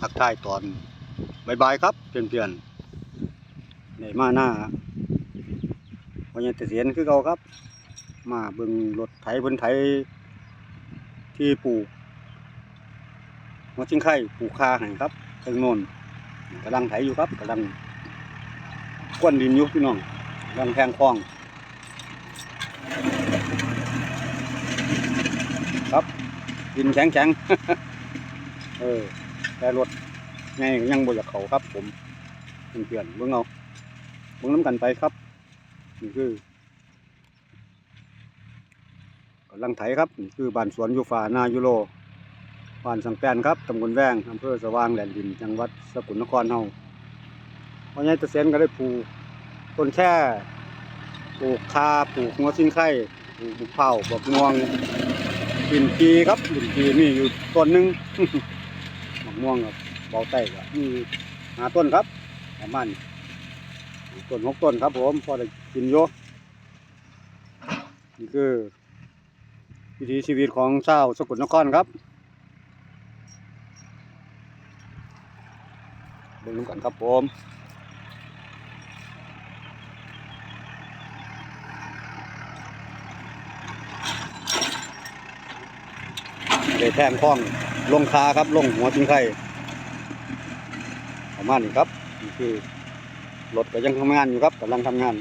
ทักทายตอนบายๆครับเพื่อนๆในมาหน้าวันนี้เกษียณคือเก่าครับ มาเบิ่งรถไถเพิ่นไถที่ปลูกหัวชิงไข่ปลูกคาให้ครับทางโน้นกำลังไถอยู่ครับกำลังกวนดินอยู่พี่น้องกำลังแทงคลอง ครับดินแข็งแข็งๆเออ แต่รถไงยังบ่อยากเขาครับ ผมเพื่อนเบิ่งเอาเบิ่งน้ำกันไปครับนี่คือกำลังไถครับนี่คือบ้านสวนยูฟานายูโรบ้านสังแปนครับตำบลแวงอำเภอสว่างแดนดินจังหวัดสกลนครเฮาวันนี้ตะเซนก็ได้ปลูกต้นแช่ปลูกคาปลูกหัวซิงไข่ปลูกบุกเผาบักม่วงลินปีครับลินปีมีอยู่ต้นหนึง ม่วงกับเบาไต้ก็มีหาต้นครับประมาณนี้ต้นหกต้นครับผมพอได้กินโยนี่คือวิถีชีวิตของชาวสกลนครครับเบิ่งนกันครับผมได้แทงคล้อง ลงคาครับ ลงหัวจิงไข่ประมาณนี้ครับนี่คือรถก็ยังทำงานอยู่ครับกำลังทำงาน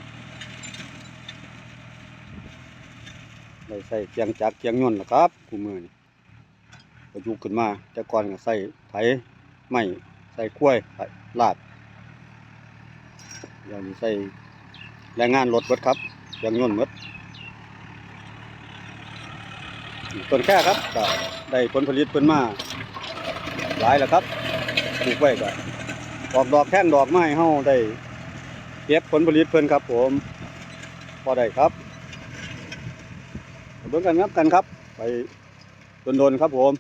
ได้ใส่เกียงจักเกียงยนต์นะครับคู่มือนี่ประยุกต์ขึ้นมา แต่ก่อนก็ใส่ไถไม้ใส่กล้วยไถลาดเดี๋ยวนี้ใส่แรงงานรถเบิดครับเกียงยนต์เบิด ต้นแค่ครับก็ได้ผลผลิตเพิ่นมาหลายแล้วครับปลูกไว้ก็ออกดอกแท่งดอกไม้เฮาได้เก็บผลผลิตเพิ่นครับ ผมพอได้ครับเบิ่งกันครับกันครับ ไปโดนๆครับผม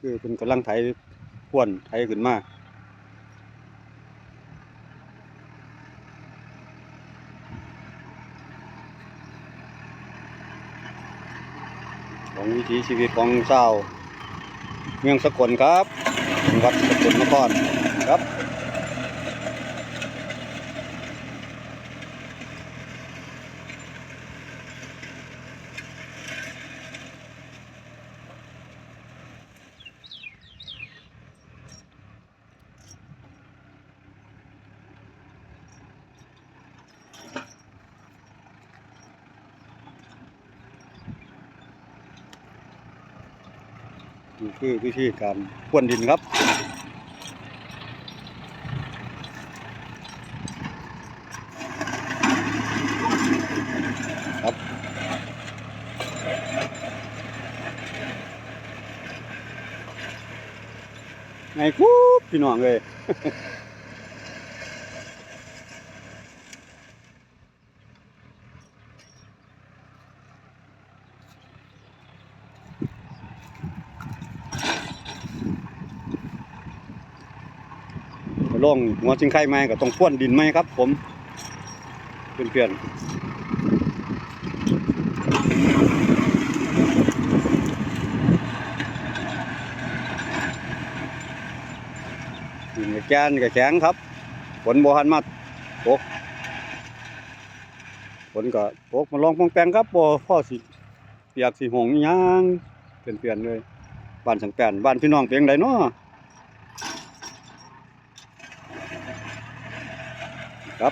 คือเป็นกำลังไถพ่วนไถขึ้นมา ของวิถีชีวิตของชาวเมืองสกลครับจังหวัดสกลนครครับ นี่คือวิธีการพ่วนดินครับครับไงกูพี่น้องเลย ลงหัวจิงไข่ไหมก็ต้องพ่วนดินไหมครับ ผมเพื่อนๆแกนกับแข็งครับฝนบ่หันมาตกฝนก็ตกมาลองปองแปงครับบ่พ่อสิเปียกสิหงอิหยังเปลี่ยนๆเลยบ้านสังแปนบ้านพี่น้องเพียงใดเนาะ ค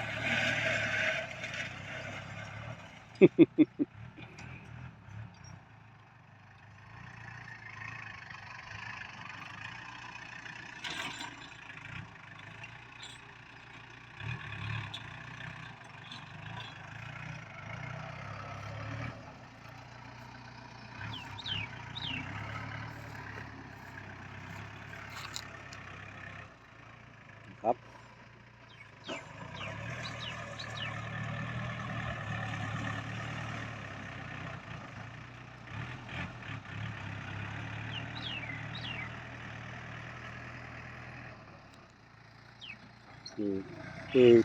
คือ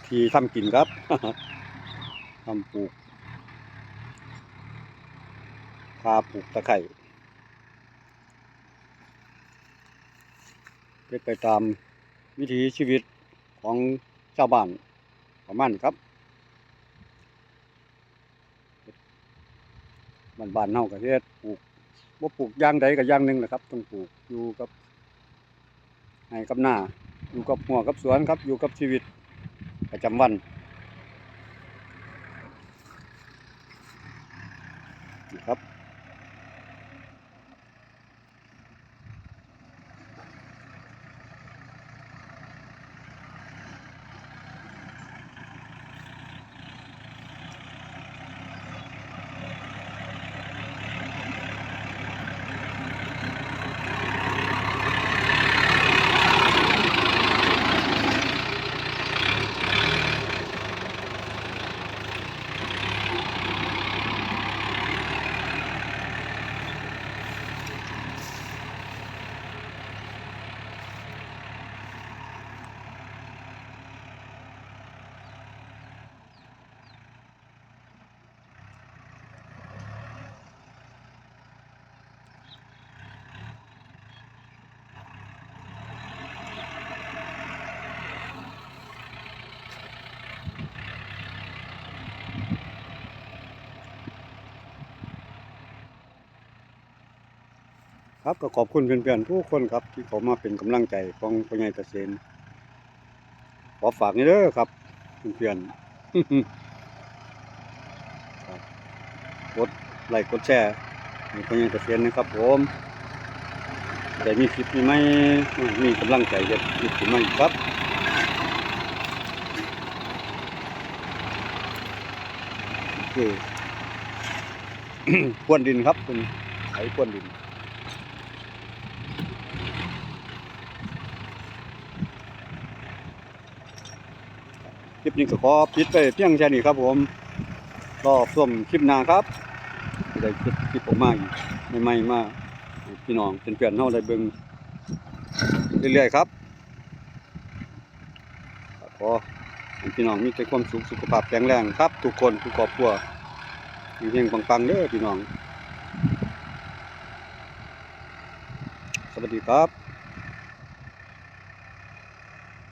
ที่ทำกินครับทำปลูกคาปลูกตะไคร่เป็นไปตามวิถีชีวิตของชาวบ้านประมาณนี้ครับบ้านบ้านๆเฮาก็เฮ็ดปลูกบ่าปลูกอย่างใดก็อย่างหนึ่งแหละครับ ต้องปลูกอยู่กับให้กับหน้า อยู่กับหัวกับสวนครับ อยู่กับชีวิตประจำวันครับ ครับก็ขอบคุณเพื่อนๆทุกคนครับ ที่เขามาเป็นกำลังใจของพ่อใหญ่เกษมขอฝากนี่เด้อครับเพื่อนๆครับกดไลค์กดแชร์ให้พ่อใหญ่เกษมนะครับผมแต่มีคลิปนี้ไหมมีกำลังใจจะคลิปนี้ไหมครับคือพรวนดินครับคุณไถพรวนดิน คลิปนี้ก็ขอปิดไปเพียงแค่นี้ครับผมรอส้มคลิปหน้าครับจะได้คลิปคลิปออกมาใหม่ๆมาพี่น้องเป็นเพื่อนๆเฮาได้เบิ่งเรื่อยๆครับขอพี่น้องมีแต่ความสุขสุขภาพแข็งแรงครับ ทุกคนทุกครอบครัวเฮงๆปังๆเด้อพี่น้อง สวัสดีครับ